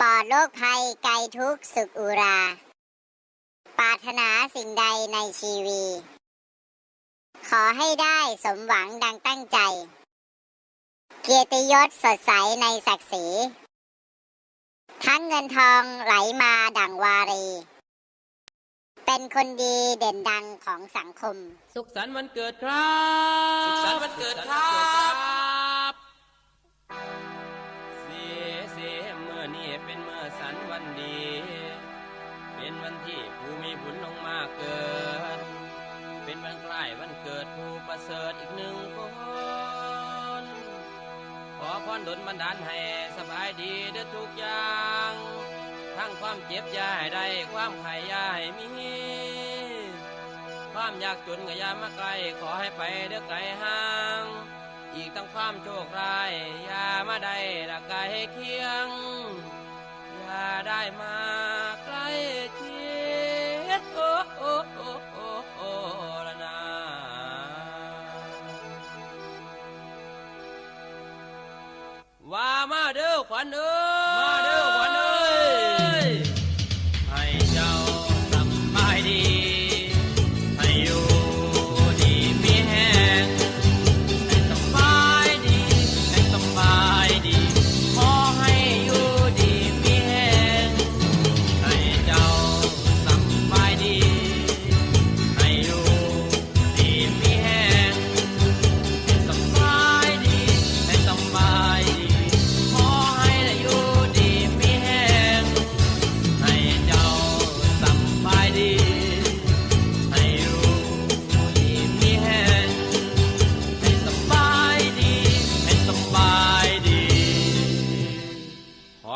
ปลอดโรคภัยไกลทุกข์สุขอุรา ปรารถนาสิ่งใดในชีวี ขอให้ได้สมหวังดังตั้งใจ เกียรติยศสดใสในศักดิ์ศรี ทั้งเงินทองไหลมาดังวารี เป็นคนดีเด่นดังของสังคม สุขสันต์วันเกิดครับ สุขสันต์วันเกิดครับ ดี เป็นวันที่ผู้มีบุญลงมาเกิด เป็นวันคล้วันเกิดผู้ประเสริฐอีกหนึ่งคนขอพรดลบันดาลให้สบายดีเด้อทุกอย่าง ทั้งความเจ็บยาให้ได้ความไข่อยาให้มี ความยากจนก็อย่ามาไกลขอให้ไปเด้อไกลห่างอีกทั้งความโชคร้ายยามาได้ละไกลเคียง อย่าได้มาใกล้ชิดโอ้โอ้โอ้โอ้โอ้ละนาว่ามาเด้อขวัญเอ้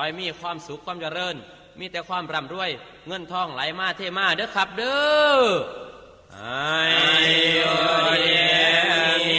อให้มีความสุขความเจริญ มีแต่ความร่ำรวย เงินทองไหลมาเทมาเด้อครับเด้อให้อยู่ดีมี